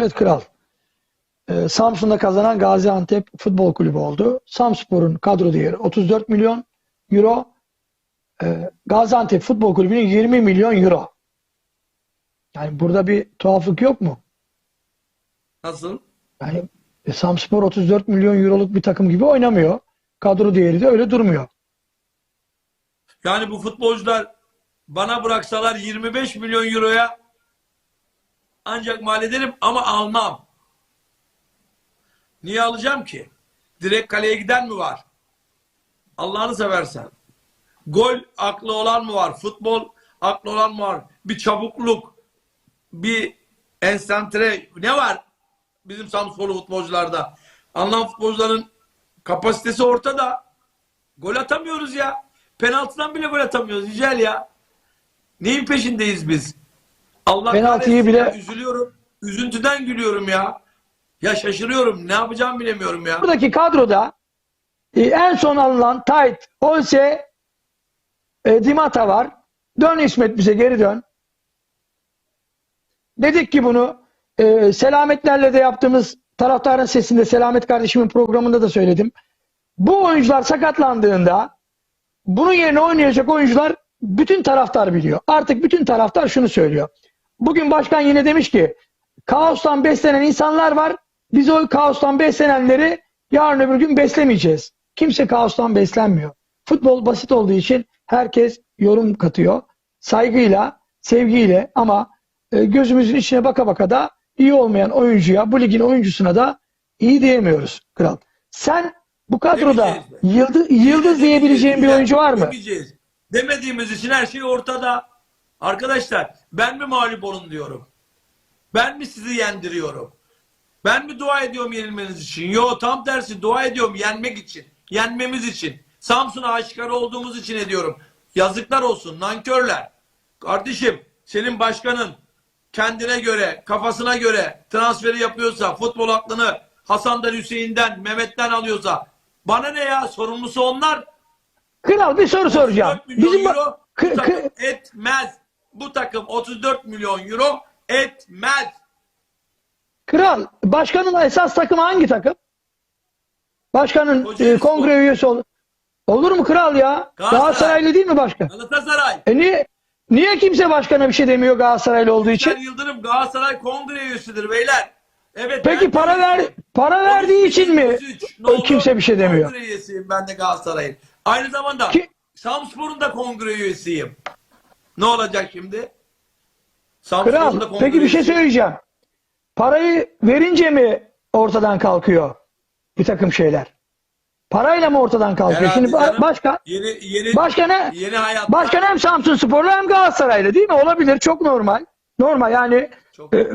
Evet kral. Ee, Samsun'da kazanan Gaziantep Futbol Kulübü oldu. Samspor'un kadro değeri 34 milyon euro. Ee, Gaziantep Futbol Kulübü'nün 20 milyon euro. Yani burada bir tuhaflık yok mu? Nasıl? Yani e, Samspor 34 milyon euroluk bir takım gibi oynamıyor. Kadro değeri de öyle durmuyor. Yani bu futbolcular bana bıraksalar 25 milyon euroya ancak mal ederim ama almam. Niye alacağım ki? Direkt kaleye giden mi var? Allah'ını seversen. Gol aklı olan mı var? Futbol aklı olan mı var? Bir çabukluk, bir enstantre ne var bizim Samsporlu futbolcularda? Anlam futbolcuların kapasitesi ortada. Gol atamıyoruz ya. Penaltıdan bile gol atamıyoruz. Yücel ya. Neyin peşindeyiz biz? Allah Penaltıyı bile- ya, üzülüyorum. Üzüntüden gülüyorum ya. Ya şaşırıyorum. Ne yapacağımı bilemiyorum ya. Buradaki kadroda e, en son alınan Tayt, Olse, e, Dimata var. Dön İsmet bize geri dön. Dedik ki bunu e, Selametlerle de yaptığımız taraftarın sesinde Selamet kardeşimin programında da söyledim. Bu oyuncular sakatlandığında bunun yerine oynayacak oyuncular bütün taraftar biliyor. Artık bütün taraftar şunu söylüyor. Bugün başkan yine demiş ki kaostan beslenen insanlar var. Biz o kaostan beslenenleri yarın öbür gün beslemeyeceğiz. Kimse kaostan beslenmiyor. Futbol basit olduğu için herkes yorum katıyor. Saygıyla, sevgiyle ama e, gözümüzün içine baka baka da iyi olmayan oyuncuya, bu ligin oyuncusuna da iyi diyemiyoruz kral. Sen bu kadroda yıldız, yıldız diyebileceğin bir oyuncu var mı? Demediğimiz için her şey ortada. Arkadaşlar ben mi mağlup olun diyorum. Ben mi sizi yendiriyorum? Ben mi dua ediyorum yenilmeniz için? Yo tam tersi dua ediyorum yenmek için. Yenmemiz için. Samsun'a aşikar olduğumuz için ediyorum. Yazıklar olsun nankörler. Kardeşim senin başkanın kendine göre, kafasına göre transferi yapıyorsa, futbol aklını Hasan'dan, Hüseyin'den, Mehmet'ten alıyorsa bana ne ya? Sorumlusu onlar. Kral bir soru soracağım. 34 milyon Bizim euro etmez. Bu takım 34 milyon euro etmez. Kral, başkanın esas takımı hangi takım? Başkanın Kocaeli e, kongre Spor. üyesi olur. Olur mu kral ya? Galatasaray. Galatasaraylı değil mi başkan? Galatasaray. E niye niye kimse başkana bir şey demiyor Galatasaraylı olduğu için? Yıldırım Galatasaray kongre üyesidir beyler. Evet. Peki ben para ver para verdiği için mi 33, ne kimse bir şey demiyor? Kongre üyesiyim ben de Galatasaray'ın. Aynı zamanda Ki- Samspor'un da kongre üyesiyim. Ne olacak şimdi? Kral, peki bir şey söyleyeceğim. Parayı verince mi ortadan kalkıyor bir takım şeyler? Parayla mı ortadan kalkıyor? Herhalde Şimdi canım. başkan Yeni, yeni, Başkanı yeni hayat. Başkan hem Samsun Sporlu hem Galatasaraylı değil mi? Olabilir. Çok normal. Normal yani Çok- e,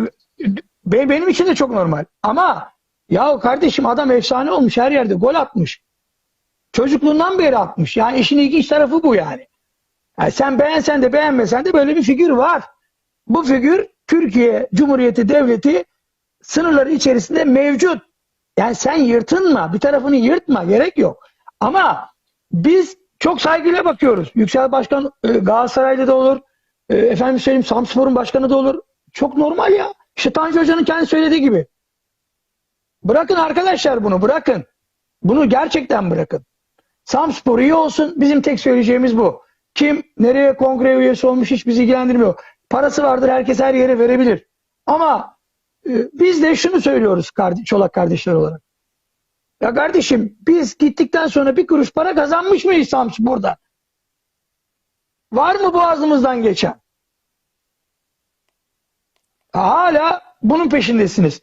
be- benim için de çok normal. Ama ya kardeşim adam efsane olmuş her yerde gol atmış. Çocukluğundan beri atmış. Yani işin ilginç tarafı bu yani. Yani sen beğensen de beğenmesen de böyle bir figür var. Bu figür Türkiye Cumhuriyeti Devleti sınırları içerisinde mevcut. Yani sen yırtınma. Bir tarafını yırtma. Gerek yok. Ama biz çok saygıyla bakıyoruz. Yüksel Başkan e, Galatasaraylı da olur. E, efendim söyleyeyim Samspor'un başkanı da olur. Çok normal ya. İşte Tanju Hoca'nın kendi söylediği gibi. Bırakın arkadaşlar bunu bırakın. Bunu gerçekten bırakın. Samspor iyi olsun. Bizim tek söyleyeceğimiz bu. Kim nereye kongre üyesi olmuş hiç bizi ilgilendirmiyor. Parası vardır herkes her yere verebilir. Ama e, biz de şunu söylüyoruz kardeş, Çolak kardeşler olarak. Ya kardeşim biz gittikten sonra bir kuruş para kazanmış mıyız Samspor'da? Var mı boğazımızdan geçen? Hala bunun peşindesiniz.